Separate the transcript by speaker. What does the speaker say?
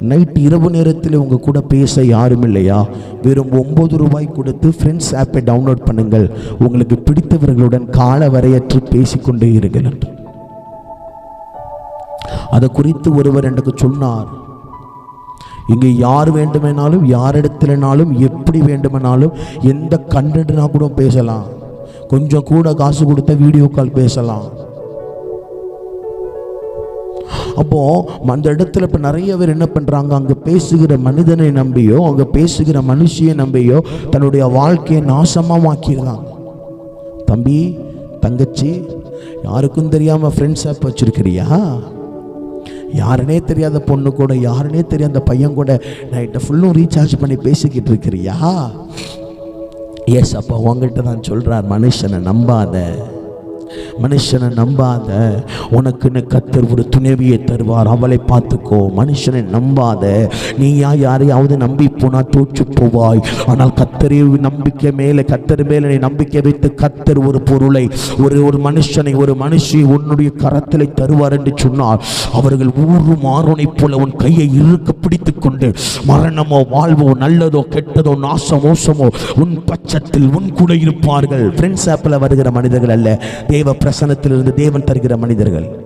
Speaker 1: Night இரவு நேரத்தில் உங்கள் கூட பேச யாரும் இல்லையா? வெறும் ஒம்பது ரூபாய் கொடுத்து ஃப்ரெண்ட்ஸ் ஆப்பை டவுன்லோட் பண்ணுங்கள். உங்களுக்கு பிடித்தவர்களுடன் கால வரையற்று பேசிக்கொண்டே இருங்கள் என்று. அதை குறித்து ஒருவர் எனக்கு சொன்னார். இங்கே யார் வேண்டுமெனாலும் யாரிடத்திலனாலும் எப்படி வேண்டுமெனாலும் எந்த கண்டென்ட்னா கூட பேசலாம். கொஞ்சம் கூட காசு கொடுத்த வீடியோ கால் பேசலாம். அப்போ அந்த இடத்துல இப்போ நிறைய பேர் என்ன பண்ணுறாங்க அங்கே பேசுகிற மனிதனை நம்பியோ அங்கே பேசுகிற மனுஷியை நம்பியோ தன்னுடைய வாழ்க்கையை நாசமாக்கிடுறாங்க. தம்பி தங்கச்சி யாருக்கும் தெரியாமல் ஃப்ரெண்ட்ஸ் ஆப் வச்சுருக்கிறியா? யாருனே தெரியாத பொண்ணு கூட யாருனே தெரியாத பையன் கூட நைட்டை ஃபுல்லும் ரீசார்ஜ் பண்ணி பேசிக்கிட்டு இருக்கிறியா? எஸ் அப்போ உங்கள்கிட்ட தான் சொல்கிறார் மனுஷனை நம்பாத. மனுஷனை நம்பாத உனக்குன்னு கத்தர் ஒரு துணைவியை தருவார். அவளை பார்த்துக்கோ மனுஷனை நம்பாத. நீயா யாரையாவது நம்பி போனா தோற்று போவாய். ஆனால் கத்தரை நம்பிக்கை மேலே கத்தர் மேலே நீ நம்பிக்கை வைத்து கத்தர் ஒரு பொருளை ஒரு ஒரு மனுஷனை ஒரு மனுஷி உன்னுடைய கரத்திலே தருவார் என்று சொன்னால் அவர்கள் ஊரும் ஆரோனைப் போல உன் கையை இறுக்க பிடித்துக் கொண்டு மரணமோ வாழ்வோ நல்லதோ கெட்டதோ நாசம் மோசமோ உன் பட்சத்தில் உன் கூட இருப்பார்கள். ஃப்ரெண்ட்ஸ் ஆப்பில் வருகிற மனிதர்கள் அல்ல தேவ பிரச வசனத்திலிருந்து தேவன் தருகிற மனிதர்கள்.